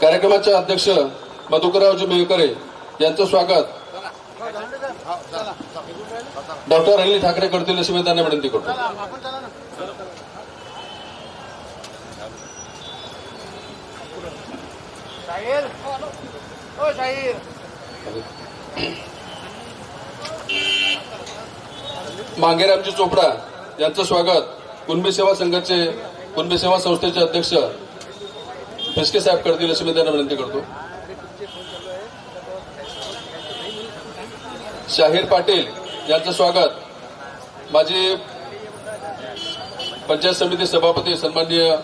कार्यक्रमाचे अध्यक्ष मधुकररावजी मेळकरे यांचं स्वागत. डॉक्टर अनिल ठाकरे करतील अशी मी त्यांना विनंती करतो. मांगेरामजी चोपडा यांचं स्वागत. कुणबी सेवा संघाचे कुणबी सेवा संस्थेचे अध्यक्ष फिसके साहेब करतील अशी मी त्यांना विनंती करतो. शाहीर पाटील यांचं स्वागत. माजी पंचायत समिती सभापती सन्माननीय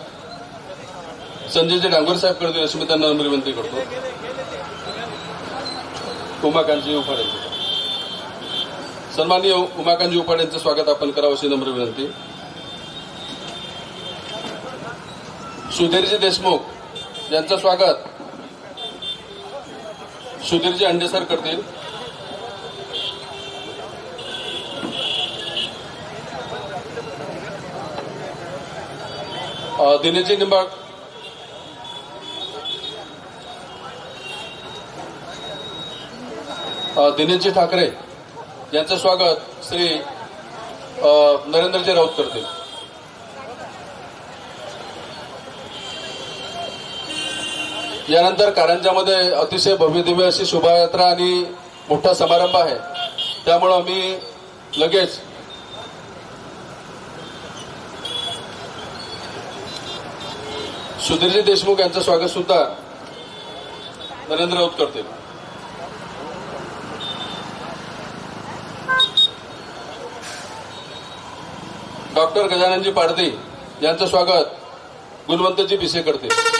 संजयजी डांगोर साहेब करतील अशी मी त्यांना नम्र विनंती करतो. उमाकांतजी उफाडे सन्माननीय उमाकांतजी उपाडे यांचं स्वागत आपण करावं अशी नम्र विनंती. सुधीरजी देशमुख यांचं स्वागत. सुधीरजी अंडे सर करतील. दिनेशजी निंबाळ दिनेशजी ठाकरे यांचं स्वागत श्री नरेंद्रजी राऊत करतील. यानंतर कारंजामध्ये अतिशय भव्यदिव्य अशी शोभायात्रा आणि मोठा समारंभ आहे. त्यामुळं आम्ही लगेच सुधीरजी देशमुख यांचं स्वागत सुद्धा नरेंद्र राऊत करतील डॉक्टर गजाननजी पाडते यांचं स्वागत गुणवंतजी पिसे करतील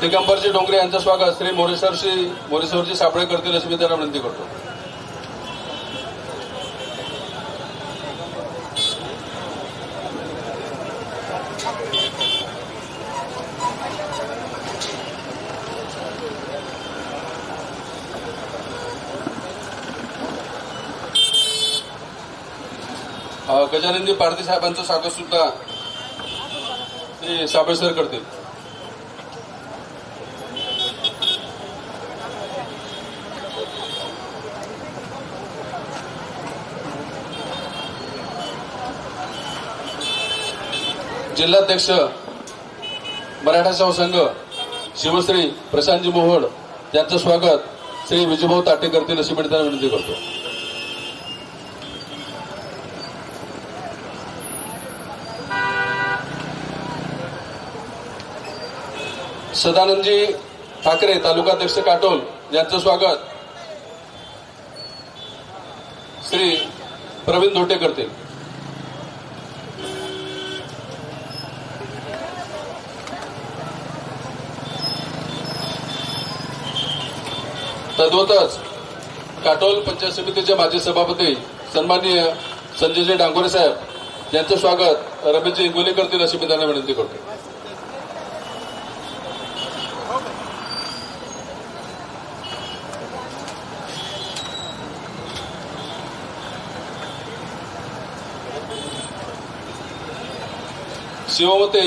दिगंबरजी डोंगरे यांचं स्वागत. श्री मोरेश्वरशी मोरेश्वरजी सापळे करतील अशी मी त्यांना विनंती करतो. गजानंदी गजाननजी पारधी साहेबांचं स्वागत सुद्धा ते साबळेसर करतील. जिल्हाध्यक्ष मराठा संघ शिवश्री प्रशांतजी मोहोड यांचं स्वागत श्री विजयभाऊ ताटे करतील अशी मी त्यांना विनंती करतो. सदानंदजी ठाकरे तालुकाध्यक्ष काटोल यांचं स्वागत. श्री प्रवीण धोटे करतील. तद्वतच काटोल पंचायत समितीचे माजी सभापती सन्माननीय संजयजी डांगोरे साहेब यांचं स्वागत रमेशजी इंगोले करतील अशी मी त्यांना विनंती करतो. शिवमते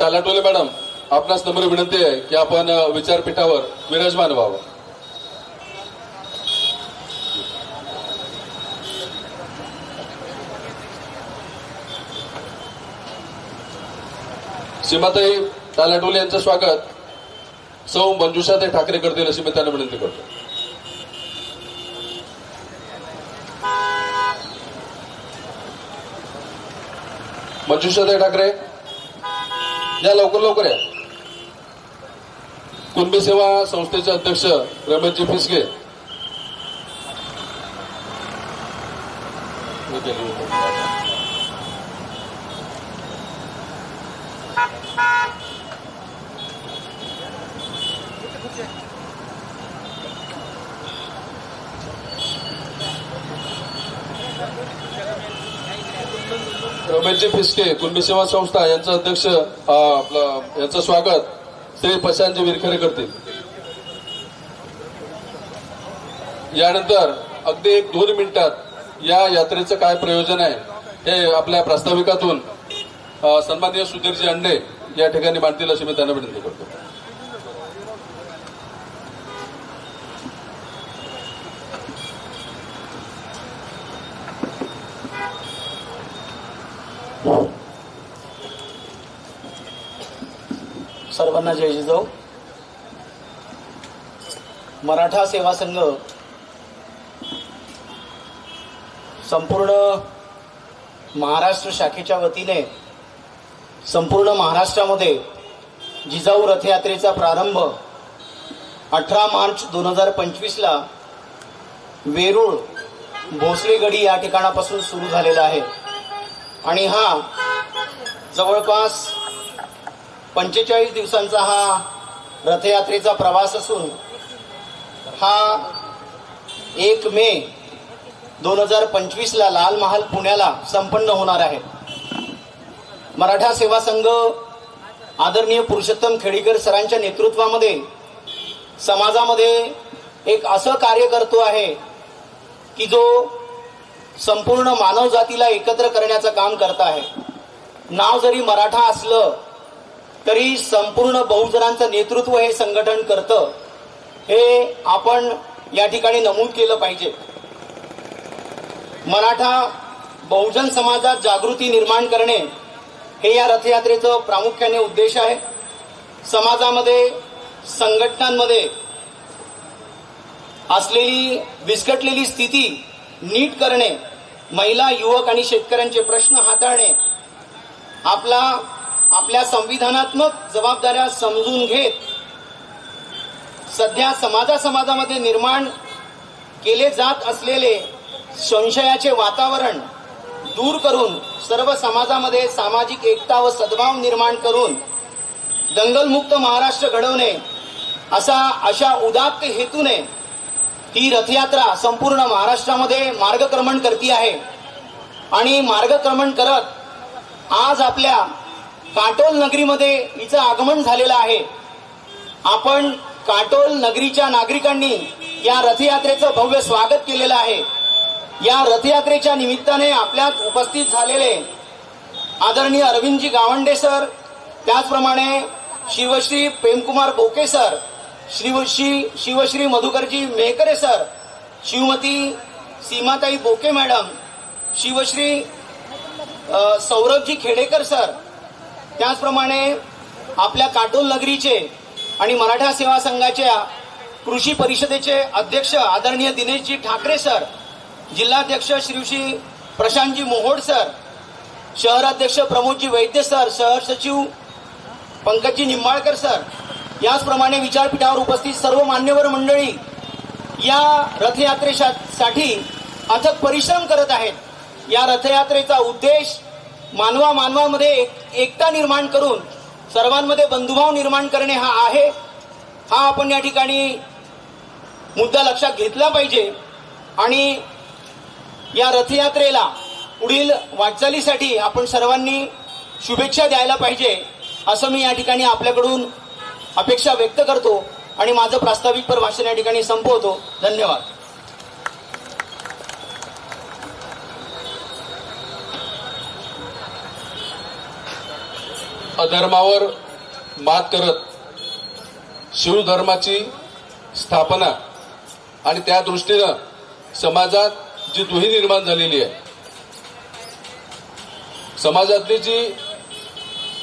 टालाटोले मॅडम आपणास नम्र विनंती आहे की आपण विचारपीठावर विराजमान व्हावं. सीमाताई तालाटोले यांचं स्वागत. सौ मंजुषाताई ठाकरे करतील अशी मी त्यांना विनंती करतो. मंजुषाताई ठाकरे. या लवकर लवकर या. कुणबी सेवा संस्थेचे अध्यक्ष रमेशजी फिसके. रमेशजी फिसके कुणबी सेवा संस्था यांचं अध्यक्ष आपलं यांचं स्वागत. श्री प्रशांतजी विरखरे करतील. यानंतर अगदी एक दोन मिनिटात या यात्रेचं काय प्रयोजन आहे हे आपल्या प्रास्ताविकातून सन्माननीय सुधीरजी अंडे या ठिकाणी मांडतील अशी मी त्यांना विनंती करतो. सर्वांना जय जिजाऊ मराठा सेवा संघ संपूर्ण महाराष्ट्र शाखेच्या वतीने संपूर्ण महाराष्ट्रामध्ये जिजाऊ रथयात्रेचा प्रारंभ अठरा मार्च दोन हजार पंचवीसला वेरूळ भोसलेगडी या ठिकाणापासून सुरू झालेला आहे. आणि हा जवळपास पंचेचाळीस दिवसांचा हा रथयात्रेचा प्रवास असून हा एक मे दोन हजार पंचवीसला लाल महाल पुण्याला संपन्न होणार आहे. मराठा सेवा संघ आदरणीय पुरुषोत्तम खेडीकर सरांच्या नेतृत्वामध्ये समाजामध्ये एक असं कार्य करतो आहे की जो संपूर्ण मानवजातीला एकत्र करण्याचं काम करत आहे. नाव जरी मराठा असलं तरी संपूर्ण बहुजनांचं नेतृत्व हे संघटन करतं हे आपण या ठिकाणी नमूद केलं पाहिजे. मराठा बहुजन समाजात जागृती निर्माण करणे हे या रथयात्रेचं प्रामुख्याने उद्देश आहे. समाजामध्ये संघटनांमध्ये असलेली विस्कटलेली स्थिती नीट करणे महिला युवक आणि शेतकऱ्यांचे प्रश्न हाताळणे आपला आपल्या संविधानात्मक जबाबदाऱ्या समजून घेत सध्या समाजा समाजामध्ये निर्माण केले जात असलेले संशयाचे वातावरण दूर करून सर्व समाजामध्ये सामाजिक एकता व सद्भाव निर्माण करून दंगलमुक्त महाराष्ट्र घडवणे असा अशा उदात्त हेतूने ही रथयात्रा संपूर्ण महाराष्ट्रामध्ये मार्गक्रमण करती आहे. आणि मार्गक्रमण करत आज आपल्या काटोल नगरीमध्ये हिचं आगमन झालेलं आहे. आपण काटोल नगरीच्या नागरिकांनी या रथयात्रेचं भव्य स्वागत केलेलं आहे. या रथयात्रेच्या निमित्ताने आपल्यात उपस्थित झालेले आदरणीय अरविंदजी गावंडे सर त्याचप्रमाणे शिवश्री प्रेमकुमार बोके सर श्रीवश्री शिवश्री मधुकरजी मेहकरे सर शिवमती सीमाताई बोके मॅडम शिवश्री सौरभजी खेडेकर सर त्याचप्रमाणे आपल्या काटोल नगरीचे आणि मराठा सेवा संघाच्या कृषी परिषदेचे अध्यक्ष आदरणीय दिनेशजी ठाकरे सर जिल्हाध्यक्ष श्रीश्री प्रशांतजी मोहोड सर शहराध्यक्ष प्रमोदजी वैद्य सर शहर सचिव पंकजजी निंबाळकर सर याचप्रमाणे विचारपीठावर उपस्थित सर्व मान्यवर मंडळी या रथयात्रेसाठी अथक परिश्रम करत आहेत. या रथयात्रेचा उद्देश मानवा मानवामध्ये एक- एकता निर्माण करून सर्वांमध्ये बंधुभाव निर्माण करणे हा आहे हा आपण या ठिकाणी मुद्दा लक्षात घेतला पाहिजे. आणि या रथयात्रेला पुढील वाटचालीसाठी आपण सर्वांनी शुभेच्छा द्यायला पाहिजे असं मी या ठिकाणी आपल्याकडून अपेक्षा व्यक्त करतो. आणि माझं प्रास्ताविकपर भाषण या ठिकाणी संपवतो. धन्यवाद. अधर्मावर मात करत शिवधर्माची स्थापना आणि त्या दृष्टीनं समाजात जी दुही निर्माण झालेली आहे समाजातली जी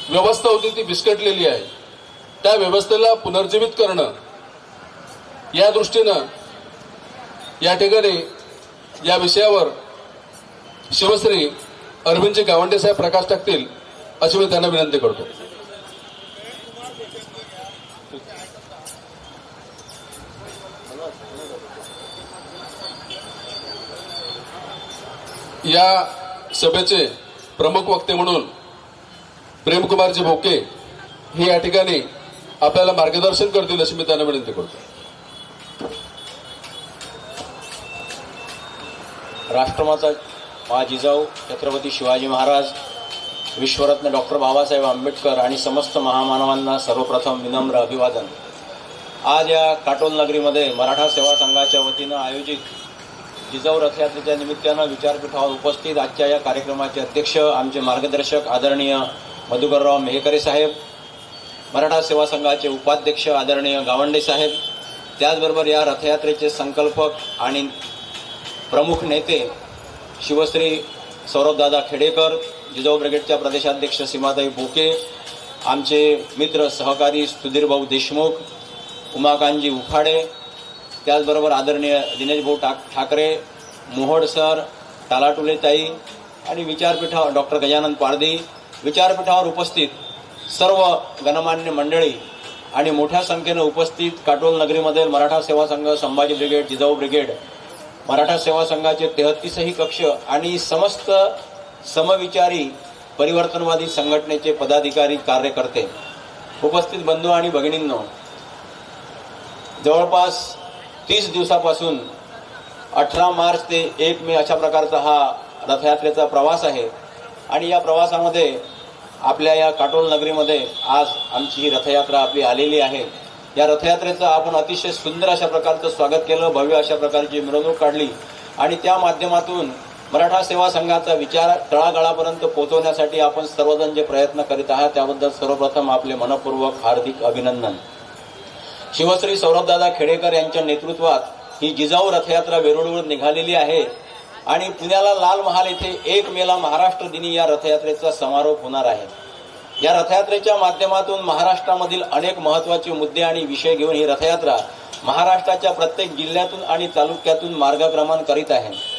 व्यवस्था होती ती विस्कटलेली आहे त्या व्यवस्थेला पुनर्जीवित करणं या दृष्टीनं या ठिकाणी या विषयावर शिवश्री अरविंदजी गावंडे साहेब प्रकाश टाकतील. अशी मी त्यांना विनंती करतो. या सभेचे प्रमुख वक्ते म्हणून प्रेमकुमारजी भोके हे या ठिकाणी आपल्याला मार्गदर्शन करतील अशी मी त्यांना विनंती करतो. राष्ट्रमाता मा जिजाऊ छत्रपती शिवाजी महाराज विश्वरत्न डॉक्टर बाबासाहेब आंबेडकर आणि समस्त महामानवांना सर्वप्रथम विनम्र अभिवादन. आज या काटोल नगरीमध्ये मराठा सेवा संघाच्या वतीनं आयोजित जिजाऊ रथयात्रेच्या निमित्तानं विचारपीठावर उपस्थित आजच्या या कार्यक्रमाचे अध्यक्ष आमचे मार्गदर्शक आदरणीय मधुकरराव मेहकरे साहेब मराठा सेवा संघाचे उपाध्यक्ष आदरणीय गावंडे साहेब त्याचबरोबर या रथयात्रेचे संकल्पक आणि प्रमुख नेते शिवश्री सौरभदादा खेडेकर जिजाऊ ब्रिगेडच्या प्रदेशाध्यक्ष सीमाताई बोके आमचे मित्र सहकारी सुधीरभाऊ देशमुख उमाकांतजी उखाडे त्याचबरोबर आदरणीय दिनेशभाऊ टाक ठाकरे मोहड सर टालाटुलेताई आणि विचारपीठावर डॉक्टर गजानन पारदी विचारपीठावर उपस्थित सर्व गणमान्य मंडळी आणि मोठ्या संख्येनं उपस्थित काटोल नगरीमध्ये मराठा सेवा संघ संभाजी ब्रिगेड जिजाऊ ब्रिगेड. मराठा सेवा संघाचे तेहतीसही कक्ष आणि समस्त समविचारी परिवर्तनवादी संघटनेचे पदाधिकारी कार्यकर्ते उपस्थित बंधू आणि भगिनींनो जवळपास तीस दिवसापासून अठरा मार्च ते एक मे अशा प्रकारचा हा रथयात्रेचा प्रवास आहे आणि या प्रवासामध्ये आपल्या या काटोल नगरीमध्ये आज आमची ही रथयात्रा आपली आलेली आहे. या रथयात्रेचं आपण अतिशय सुंदर अशा प्रकारचं स्वागत केलं भव्य अशा प्रकारची मिरवणूक काढली आणि त्या माध्यमातून मराठा सेवा संघाचा विचार तळागाळापर्यंत पोहोचवण्यासाठी आपण सर्वजण जे प्रयत्न करीत आहात त्याबद्दल सर्वप्रथम आपले मनपूर्वक हार्दिक अभिनंदन. शिवश्री सौरभदादा खेडेकर यांच्या नेतृत्वात ही जिजाऊ रथयात्रा वेरुळवर निघालेली आहे आणि पुण्याला लाल महाल येथे एक मेला महाराष्ट्र दिनी या रथयात्रेचा समारोप होणार आहे. या रथयात्रेच्या माध्यमातून महाराष्ट्रामधील अनेक महत्त्वाचे मुद्दे आणि विषय घेऊन ही रथयात्रा महाराष्ट्राच्या प्रत्येक जिल्ह्यातून आणि तालुक्यातून मार्गक्रमण करीत आहे.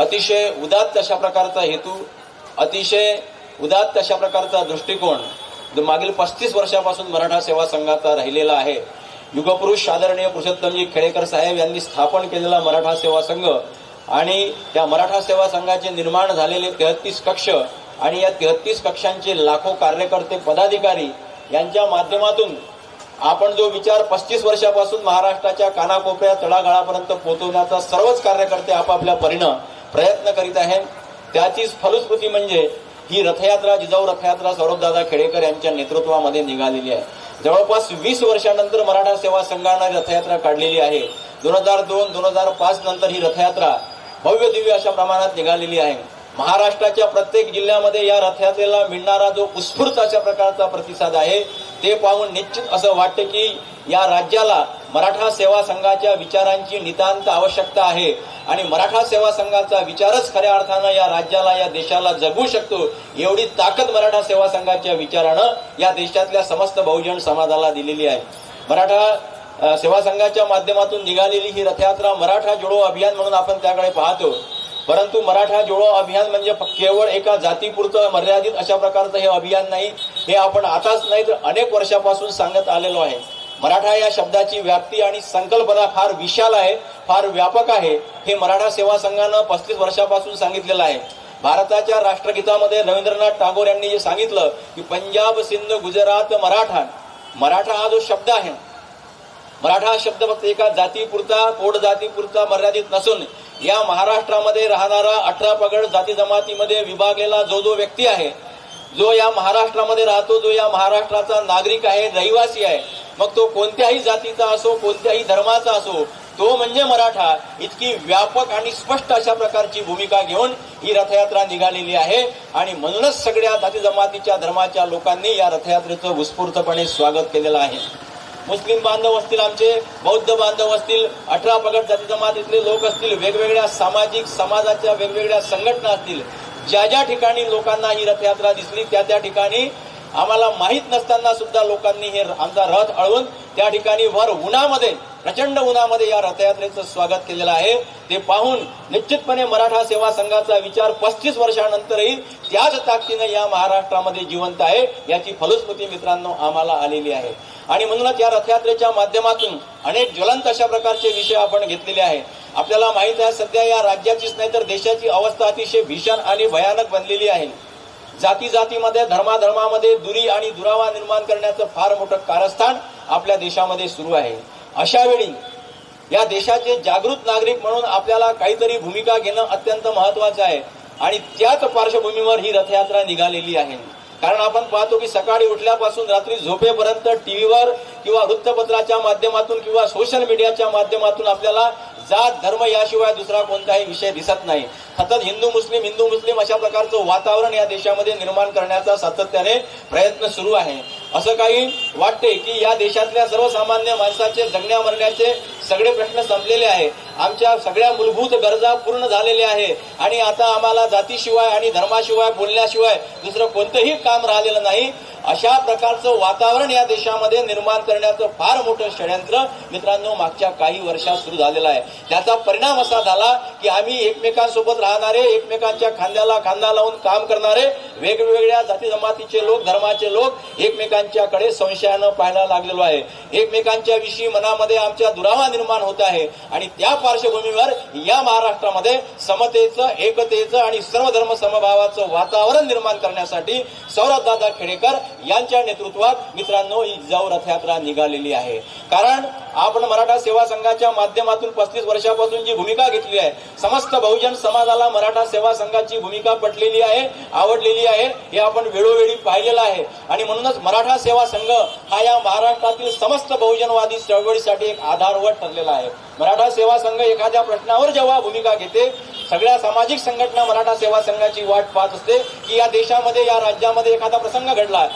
अतिशय उदात्त अशा प्रकारचा हेतू अतिशय उदात्त अशा प्रकारचा दृष्टिकोन जो मागील पस्तीस वर्षापासून मराठा सेवा संघाचा राहिलेला आहे. युगपुरुष आदरणीय पुरुषोत्तमजी खेडेकर साहेब यांनी स्थापन केलेला मराठा सेवा संघ आणि त्या मराठा सेवा संघाचे निर्माण झालेले तेहतीस कक्ष आणि या तेहतीस कक्षांचे लाखो कार्यकर्ते पदाधिकारी यांच्या माध्यमातून आपण जो विचार पस्तीस वर्षापासून महाराष्ट्राच्या कानाकोपऱ्या तळागाळापर्यंत पोहोचवण्याचा सर्वच कार्यकर्ते आपापल्या परिणाम प्रयत्न करीत आहे त्याचीच फलश्रुती म्हणजे ही रथयात्रा जिजाऊ रथयात्रा सौरभदादा खेडेकर यांच्या नेतृत्वामध्ये निघालेली आहे. जवळपास वीस वर्षानंतर मराठा सेवा संघानं रथयात्रा काढलेली आहे. दोन हजार दोन दोन हजार पाच नंतर ही रथयात्रा भव्य दिव्य अशा प्रमाणात निघालेली आहे. महाराष्ट्राच्या प्रत्येक जिल्ह्यामध्ये या रथयात्रेला मिळणारा जो उत्स्फूर्त अशा प्रकारचा प्रतिसाद आहे ते पाहून निश्चित असं वाटतं की या राज्याला मराठा सेवा संघाच्या विचारांची नितांत आवश्यकता आहे. आणि मराठा सेवा संघाचा विचारच खऱ्या अर्थानं या राज्याला या देशाला जगू शकतो एवढी ताकद मराठा सेवा संघाच्या विचारानं या देशातल्या समस्त बहुजन समाजाला दिलेली आहे. मराठा सेवा संघाच्या माध्यमातून निघालेली ही रथयात्रा मराठा जोडो अभियान म्हणून आपण त्याकडे पाहतो. परंतु मराठा जोडो अभियान म्हणजे केवळ एका जातीपुरतं मर्यादित अशा प्रकारचं हे अभियान नाही. हे आपण आताच नाही तर अनेक वर्षापासून सांगत आलेलो आहे. मराठा या शब्दाची व्याप्ती आणि संकल्पना फार विशाल आहे फार व्यापक आहे हे मराठा सेवा संघानं पस्तीस वर्षापासून सांगितलेलं आहे. भारताच्या राष्ट्रगीतामध्ये रवींद्रनाथ टागोर यांनी जे सांगितलं की पंजाब सिंध गुजरात मराठा. मराठा हा जो शब्द आहे मराठा हा शब्द फक्त एका जातीपुरता पोट जातीपुरता मर्यादित नसून या महाराष्ट्रामध्ये राहणारा अठरा पगड जाती जमातीमध्ये विभागलेला जो जो व्यक्ती आहे जो या महाराष्ट्रामध्ये राहतो जो या महाराष्ट्राचा नागरिक आहे रहिवासी आहे मग तो कोणत्याही जातीचा असो कोणत्याही धर्माचा असो तो म्हणजे मराठा. इतकी व्यापक आणि स्पष्ट अशा प्रकारची भूमिका घेऊन ही रथयात्रा निघालेली आहे आणि म्हणूनच सगळ्या जाती जमातीच्या धर्माच्या लोकांनी या रथयात्रेचं उत्स्फूर्तपणे स्वागत केलेलं आहे. मुस्लिम बांधव असतील आमचे बौद्ध बांधव असतील अठरा पगड जाती जमातीतले लोक असतील वेगवेगळ्या सामाजिक समाजाच्या वेगवेगळ्या संघटना असतील ज्या ज्या ठिकाणी लोकांना ही रथयात्रा दिसली त्या त्या ठिकाणी आम्हाला माहीत नसताना सुद्धा लोकांनी हे आमचा रथ अळवून त्या ठिकाणी भर उन्हामध्ये प्रचंड उन्हामध्ये या रथयात्रेचं स्वागत केलेलं आहे. ते पाहून निश्चितपणे मराठा सेवा संघाचा विचार पस्तीस वर्षानंतरही त्याच ताकदीनं या महाराष्ट्रामध्ये जिवंत आहे याची फलस्मृती मित्रांनो आम्हाला आलेली आहे. आणि म्हणूनच या रथयात्रेच्या माध्यमातून अनेक ज्वलंत अशा प्रकारचे विषय आपण घेतलेले आहे. आपल्याला माहीत आहे सध्या या राज्याचीच नाही तर देशाची अवस्था अतिशय भीषण आणि भयानक बनलेली आहे. जाती जातीमध्ये धर्माधर्मामध्ये दुरी आणि दुरावा निर्माण करण्याचं फार मोठं कारस्थान आपल्या देशामध्ये सुरू आहे. अशा वेळी या देशाचे जागृत नागरिक म्हणून आपल्याला काहीतरी भूमिका घेणं अत्यंत महत्वाचं आहे. आणि त्याच पार्श्वभूमीवर ही रथयात्रा निघालेली आहे. कारण आपण पाहतो की सकाळी उठल्यापासून रात्री झोपेपर्यंत टीव्हीवर किंवा वृत्तपत्राच्या माध्यमातून किंवा सोशल मीडियाच्या माध्यमातून आपल्याला जात धर्म याशिवाय दुसरा कोणताही विषय दिसत नाही. सतत हिंदू मुस्लिम हिंदू मुस्लिम अशा प्रकारचं वातावरण या देशामध्ये निर्माण करण्याचा सातत्याने प्रयत्न सुरू आहे. असं काही वाटते की या देशातल्या सर्वसामान्य माणसाचे जगण्या मरण्याचे सगळे प्रश्न संपलेले आहे. आमच्या सगळ्या मूलभूत गरजा पूर्ण झालेल्या आहे. आणि आता आम्हाला जातीशिवाय आणि धर्माशिवाय बोलण्याशिवाय दुसरं कोणतंही काम राहिलेलं नाही. अशा प्रकारचं वातावरण या देशामध्ये निर्माण करण्याचं फार मोठं षडयंत्र मित्रांनो मागच्या काही वर्षात सुरू झालेलं आहे. त्याचा परिणाम असा झाला की आम्ही एकमेकांसोबत राहणारे एकमेकांच्या खांद्याला खांदा लावून काम करणारे वेगवेगळ्या जाती जमातीचे लोक धर्माचे लोक एकमेकांच्याकडे संशयानं पाहायला लागलेलो आहे. एकमेकांच्या विषयी मनामध्ये आमच्या दुरावा निर्माण होत आहे आणि त्या पार्श्वभूमीवर या महाराष्ट्रामध्ये समतेचं एकतेचं आणि सर्व धर्म समभावाचं वातावरण निर्माण करण्यासाठी सौरभदादा खेडेकर यांच्या नेतृत्वात मित्रांनो ही जिजाऊ रथयात्रा निघालेली आहे. कारण आपण मराठा सेवा संघाच्या माध्यमातून पस्तीस वर्षापासून जी भूमिका घेतली आहे समस्त बहुजन समाजाला मराठा सेवा संघाची भूमिका पटलेली आहे आवडलेली आहे हे आपण वेळोवेळी पाहिलेलं आहे. आणि म्हणूनच मराठा सेवा संघ हा या महाराष्ट्रातील समस्त बहुजनवादी चळवळीसाठी एक आधारवट ठरलेला आहे. मराठा सेवा संघ एखाद्या प्रश्नावर जेव्हा भूमिका घेते सगळ्या सामाजिक संघटना मराठा सेवा संघाची वाट पाहत असते की या देशामध्ये या राज्यामध्ये एखादा प्रसंग घडला